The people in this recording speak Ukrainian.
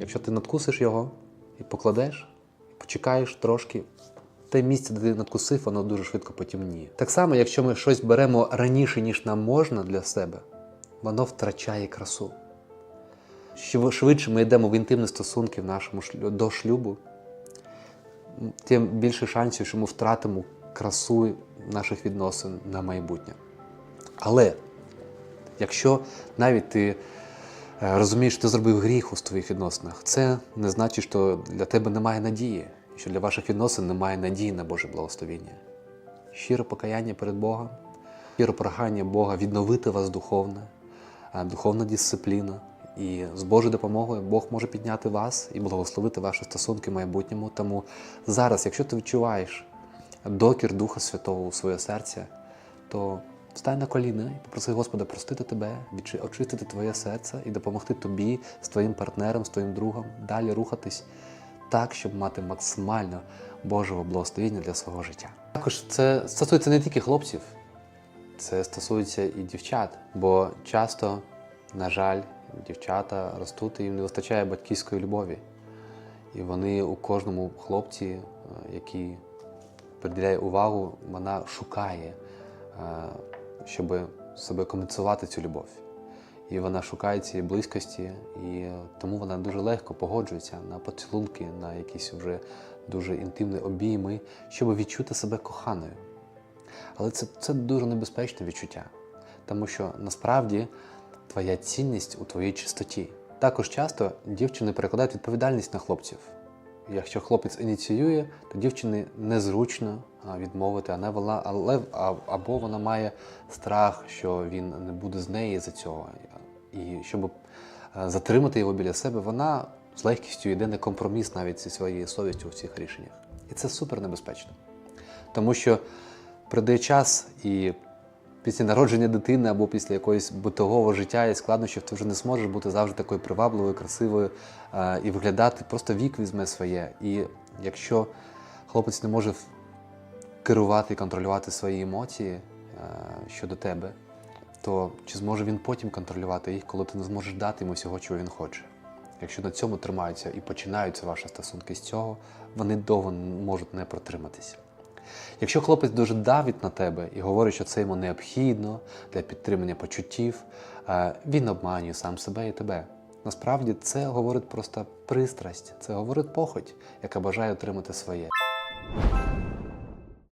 Якщо ти надкусиш його і покладеш, почекаєш трошки, те місце, де ти надкусив, воно дуже швидко потемніє. Так само, якщо ми щось беремо раніше, ніж нам можна для себе, воно втрачає красу. Що швидше ми йдемо в інтимні стосунки в нашому до шлюбу, тим більше шансів, що ми втратимо красу наших відносин на майбутнє. Але якщо навіть ти розумієш, що ти зробив гріх у своїх відносинах, це не значить, що для тебе немає надії, що для ваших відносин немає надії на Боже благословіння. Щире покаяння перед Богом, щире прохання Бога відновити вас духовно, духовна дисципліна. І з Божою допомогою Бог може підняти вас і благословити ваші стосунки в майбутньому. Тому зараз, якщо ти відчуваєш докір Духа Святого у своє серце, то встань на коліна і попроси Господа простити тебе, очистити твоє серце і допомогти тобі з твоїм партнером, з твоїм другом далі рухатись так, щоб мати максимально Божого благословення для свого життя. Також це стосується не тільки хлопців, це стосується і дівчат, бо часто, на жаль, дівчата ростуть і їм не вистачає батьківської любові. І вони у кожному хлопці, е, який приділяє увагу, вона шукає, е, щоб себе компенсувати цю любов. І вона шукає цієї близькості, і тому вона дуже легко погоджується на поцілунки, на якісь вже дуже інтимні обійми, щоб відчути себе коханою. Але це, це дуже небезпечне відчуття, тому що насправді твоя цінність у твоїй чистоті. Також часто дівчини перекладають відповідальність на хлопців. Якщо хлопець ініціює, то дівчині незручно відмовити, а не вона, але або вона має страх, що він не буде з неї за цього. І щоб е, затримати його біля себе, вона з легкістю йде на компроміс навіть зі своєю совістю в цих рішеннях. І це супер небезпечно. Тому що прийде час і після народження дитини або після якогось битового життя і складнощів ти вже не зможеш бути завжди такою привабливою, красивою е, і виглядати. Просто вік візьме своє. І якщо хлопець не може керувати і контролювати свої емоції е, щодо тебе, то чи зможе він потім контролювати їх, коли ти не зможеш дати йому всього, чого він хоче? Якщо на цьому тримаються і починаються ваші стосунки з цього, вони довго можуть не протриматися. Якщо хлопець дуже давить на тебе і говорить, що це йому необхідно для підтримання почуттів, е, він обманює сам себе і тебе. Насправді це говорить просто пристрасть, це говорить похоть, яка бажає отримати своє.